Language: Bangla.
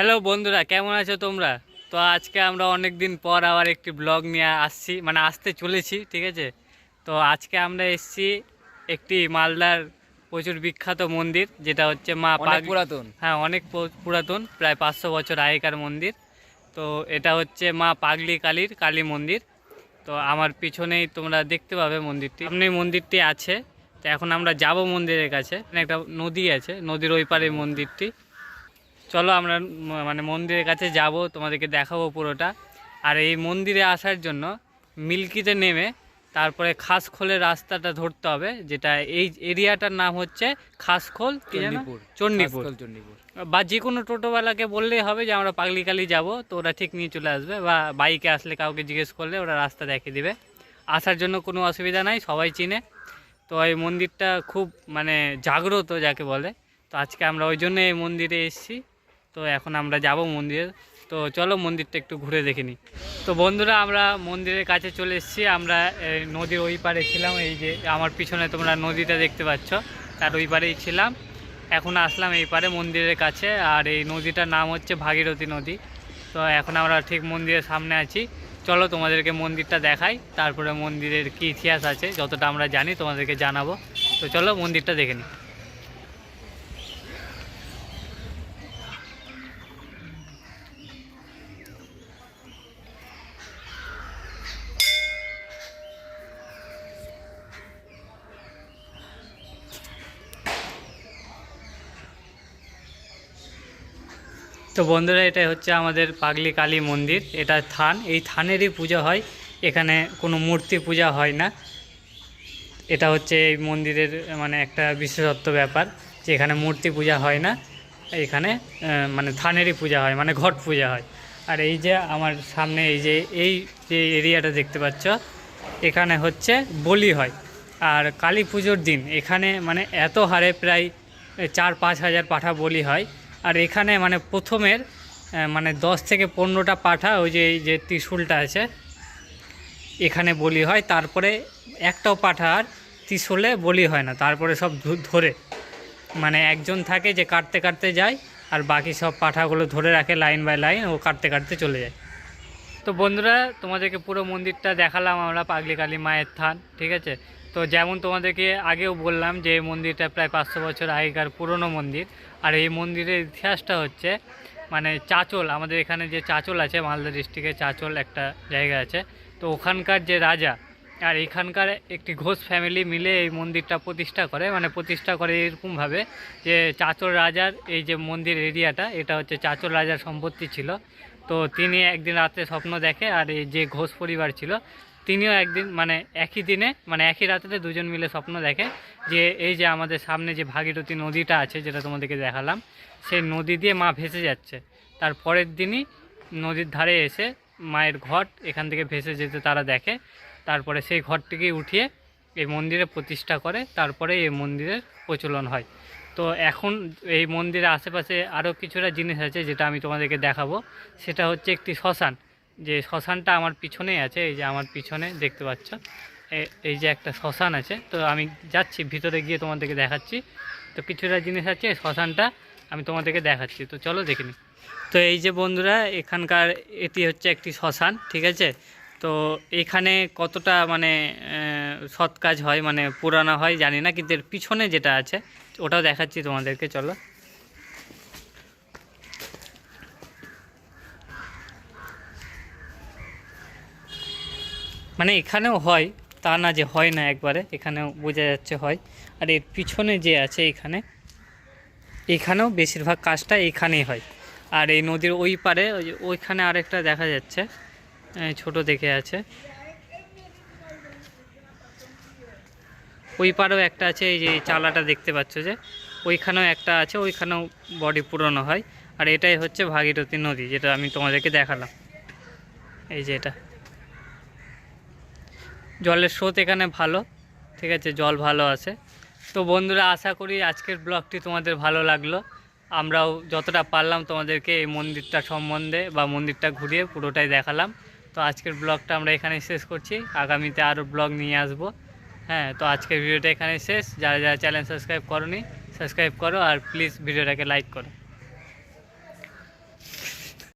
হ্যালো বন্ধুরা কেমন আছো তোমরা? তো আজকে আমরা অনেক দিন পর আবার একটি ব্লগ নিয়ে আসছি মানে আসতে চলেছি ঠিক আছে? তো আজকে আমরা এসছি একটি মালদার প্রচুর বিখ্যাত মন্দির যেটা হচ্ছে মা পাগ- পুরাতন। হ্যাঁ অনেক পুরাতন প্রায় পাঁচশো বছর আগেকার মন্দির। তো এটা হচ্ছে মা পাগলি কালীর কালী মন্দির। তো আমার পিছনেই তোমরা দেখতে পাবে মন্দিরটি। সামনে মন্দিরটি আছে। তো এখন আমরা যাব মন্দিরের কাছে। একটা নদী আছে নদীর ওই পারে মন্দিরটি। চলো আমরা মানে মন্দিরের কাছে যাব তোমাদেরকে দেখাবো পুরোটা। আর এই মন্দিরে আসার জন্য মিল্কিতে নেমে তারপরে খাসখোলের রাস্তাটা ধরতে হবে যেটা এই এরিয়াটার নাম হচ্ছে খাসখোল চণ্ডীপুর। চণ্ডীপুর। বা যে কোনো টোটোওয়ালাকে বললেই হবে যে আমরা পাগলিকালি যাব তো ওরা ঠিক নিয়ে চলে আসবে বা বাইকে আসলে কাউকে জিজ্ঞেস করলে ওরা রাস্তা দেখিয়ে দিবে। আসার জন্য কোনো অসুবিধা নাই সবাই চিনে। তো এই মন্দিরটা খুব মানে জাগ্রত যাকে বলে। তো আজকে আমরা ওই জন্য এই মন্দিরে এসেছি। তো এখন আমরা যাব মন্দিরে। তো চলো মন্দিরটা একটু ঘুরে দেখে নিই। তো বন্ধুরা, আমরা মন্দিরের কাছে চলে এসেছি। আমরা নদীর ওই পারে ছিলাম। এই যে আমার পিছনে তোমরা নদীটা দেখতে পাচ্ছ, তার ওই পারেই ছিলাম। এখন আসলাম এই পারে মন্দিরের কাছে, আর এই নদীটার নাম হচ্ছে ভাগীরথী নদী। তো এখন আমরা ঠিক মন্দিরের সামনে আছি। চলো তোমাদেরকে মন্দিরটা দেখাই। তারপরে মন্দিরের কী ইতিহাস আছে, যতটা আমরা জানি তোমাদেরকে জানাব। তো চলো মন্দিরটা দেখে নিই। তো বন্ধুরা এটা হচ্ছে আমাদের পাগলি কালী মন্দির। এটা থান। এই থানেরই পূজা হয়। এখানে কোনো মূর্তি পূজা হয় না। এটা হচ্ছে এই মন্দিরের মানে একটা বিশেষত্ব ব্যাপার, যে এখানে মূর্তি পূজা হয় না। এখানে মানে থানেরই পূজা হয় মানে ঘট পূজা হয়। আর এই যে আমার সামনে এই যে এই যে এরিয়াটা দেখতে পাচ্ছ, এখানে হচ্ছে বলি হয়। আর কালী পুজোর দিন, এখানে মানে এত হারে প্রায় চার পাঁচ হাজার পাঠা বলি হয়। আর এখানে মানে প্রথমের মানে দশ থেকে পনেরোটা পাঠা, ওই যে, এই যে ত্রিশুলটা আছে, এখানে বলি হয়। তারপরে একটাও পাঠা আর ত্রিশুলে বলি হয় না, তারপরে সব ধরে। মানে একজন থাকে যে কাটতে কাটতে যায়, আর বাকি সব পাঠাগুলো ধরে রাখে লাইন বাই লাইন, ও কাটতে কাটতে চলে যায়। তো বন্ধুরা, তোমাদেরকে পুরো মন্দিরটা দেখালাম আমরা পাগলি কালী মায়ের থান, ঠিক আছে? তো যেমন তোমাদেরকে আগেও বললাম যে এই মন্দিরটা প্রায় পাঁচশো বছর আগেকার পুরনো মন্দির। আর এই মন্দিরের ইতিহাসটা হচ্ছে মানে চাচল, আমাদের এখানে যে চাচল আছে, মালদা ডিস্ট্রিক্টে চাচল একটা জায়গা আছে। তো ওখানকার যে রাজা, আর এখানকার একটি ঘোষ ফ্যামিলি মিলে এই মন্দিরটা প্রতিষ্ঠা করে মানে প্রতিষ্ঠা করে এরকমভাবে যে চাচল রাজার এই যে মন্দির এরিয়াটা, এটা হচ্ছে চাচল রাজার সম্পত্তি ছিল। তো তিনি একদিন রাতে স্বপ্ন দেখে আর এই যে ঘোষ পরিবার ছিল, তিনিও একদিন মানে একই দিনে মানে একই রাতে দুজন মিলে স্বপ্ন দেখে যে এই যে আমাদের সামনে যে ভাগীরথী নদীটা আছে যেটা তোমাদেরকে দেখালাম, সেই নদী দিয়ে মা ভেসে যাচ্ছে। তার পরের দিনই নদীর ধারে এসে মায়ের ঘট এখান থেকে ভেসে যেতে তারা দেখে। তারপরে সেই ঘরটিকে উঠিয়ে এই মন্দিরে প্রতিষ্ঠা করে, তারপরে এই মন্দিরের প্রচলন হয়। তো এখন এই মন্দিরের আশেপাশে আরও কিছুটা জিনিস আছে যেটা আমি তোমাদেরকে দেখাবো। সেটা হচ্ছে একটি শ্মশান। যে শ্মশানটা আমার পিছনেই আছে, এই যে আমার পিছনে দেখতে পাচ্ছ। এই যে একটা শ্মশান আছে। তো আমি যাচ্ছি, ভিতরে গিয়ে তোমাদেরকে দেখাচ্ছি। তো কিছুটা জিনিস আছে শ্মশানটা আমি তোমাদেরকে দেখাচ্ছি। তো চলো দেখে তো এই যে বন্ধুরা, এখানকার এটি হচ্ছে একটি শ্মশান, ঠিক আছে? তো এখানে কতটা মানে সৎ কাজ হয় মানে পুরানো হয় জানি না, কিন্তু এর পিছনে যেটা আছে, ওটাও দেখাচ্ছি তোমাদেরকে, চলো। মানে এখানেও হয়, তা না যে হয় না একবারে, এখানেও বোঝা যাচ্ছে হয়। আর এর পিছনে যে আছে এখানে, এখানেও বেশিরভাগ কাজটা এখানেই হয়। আর এই নদীর ওই পারে ওইখানে আরেকটা দেখা যাচ্ছে। ছোট দেখে আছে। ওই পারেও একটা আছে, এই যে চালাটা দেখতে পাচ্ছ যে, ওইখানেও একটা আছে, ওইখানেও বডি পুরনো হয়। আর এটাই হচ্ছে ভাগীরথী নদী, যেটা আমি তোমাদেরকে দেখালাম। এই যে এটা। জলের স্রোত এখানে ভালো, ঠিক আছে, জল ভালো আছে। তো বন্ধুরা, আশা করি আজকের ব্লগটি তোমাদের ভালো লাগল। আমরাও যতটা পারলাম তোমাদেরকে এই মন্দিরটা সম্বন্ধে বা মন্দিরটা ঘুরিয়ে পুরোটাই দেখালাম। তো আজকের ব্লগটা আমরা এখানে শেষ করছি। আগামীতে আরও ব্লগ নিয়ে আসব। হ্যাঁ তো আজকের ভিডিওটা এখানে শেষ। যারা যারা চ্যানেল সাবস্ক্রাইব করনি, সাবস্ক্রাইব করো আর প্লিজ ভিডিওটাকে লাইক করো।